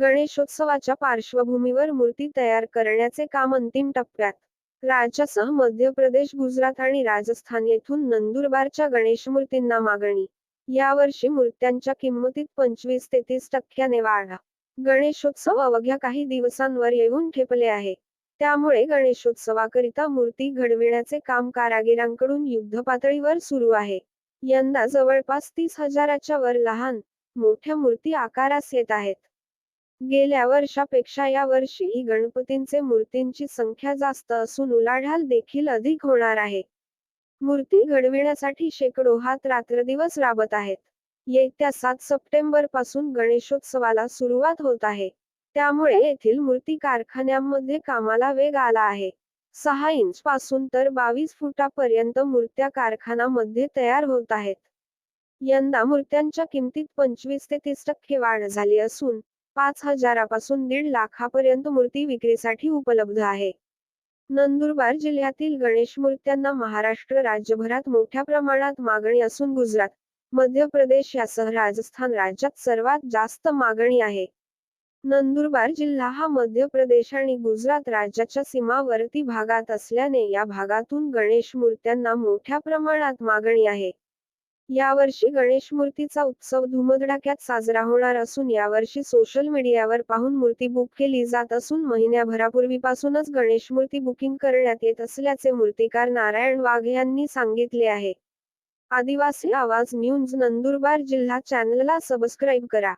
गणेशोत्सवाच्या पार्श्वभूमीवर मूर्ती तयार करण्याचे काम अंतिम टप्प्यात. राज्यासह मध्य प्रदेश गुजरात आणि राजस्थान येथून नंदुरबारच्या गणेश मूर्तींना मागणी यावर्षी मूर्त्यांच्या किंमतीत पंचवीस ते तीस टक्क्याने वाढ. गणेशोत्सव अवघ्या काही दिवसांवर येऊन ठेपले आहे. त्यामुळे गणेशोत्सवाकरिता मूर्ती घडविण्याचे काम कारागिरांकडून युद्धपातळीवर सुरू आहे. यंदा जवळपास तीस हजाराच्या वर लहान मोठ्या मूर्ती आकारास येत आहेत. गेल्या वर्षापेक्षा या वर्षी गणपतींचे मूर्तींची संख्या जास्त असून उलाढाल देखील अधिक होणार आहे. मूर्ती घडविण्यासाठी शेकडो हात रात्रदिवस राबत आहेत. येत्या सात सप्टेंबरपासून गणेशोत्सवाला सुरुवात होत आहे. त्यामुळे येथील मूर्ती कारखान्यांमध्ये कामाला वेग आला आहे. सहा इंच पासून तर बावीस फुटापर्यंत मूर्त्या कारखानामध्ये तयार होत आहेत. यंदा मूर्त्यांच्या किमतीत पंचवीस ते तीस टक्के वाढ झाली असून पाच हजारापासून दीड लाखापर्यंत मूर्ती विक्रीसाठी उपलब्ध आहे. नंदुरबार जिल्ह्यातील गणेश मूर्त्यांना महाराष्ट्र राज्यभरात मोठ्या प्रमाणात मागणी असून गुजरात मध्य प्रदेश यासह राजस्थान राज्यात सर्वात जास्त मागणी आहे. नंदुरबार जिल्हा हा मध्य प्रदेश आणि गुजरात राज्याच्या सीमावर्ती भागात असल्याने या भागातून गणेश मूर्त्यांना मोठ्या प्रमाणात मागणी आहे. यावर्षी गणेश मूर्तीचा उत्सव धुमधडाक्यात साजरा होणार असून यावर्षी सोशल मीडियावर पाहून मूर्ती बुक केली जात असून महिन्याभरापूर्वीपासूनच गणेश मूर्ती बुकिंग करण्यात येत असल्याचे मूर्तिकार नारायण वाघ यांनी सांगितले आहे. आदिवासी आवाज न्यूज नंदुरबार जिल्हा चॅनलला सबस्क्राईब करा.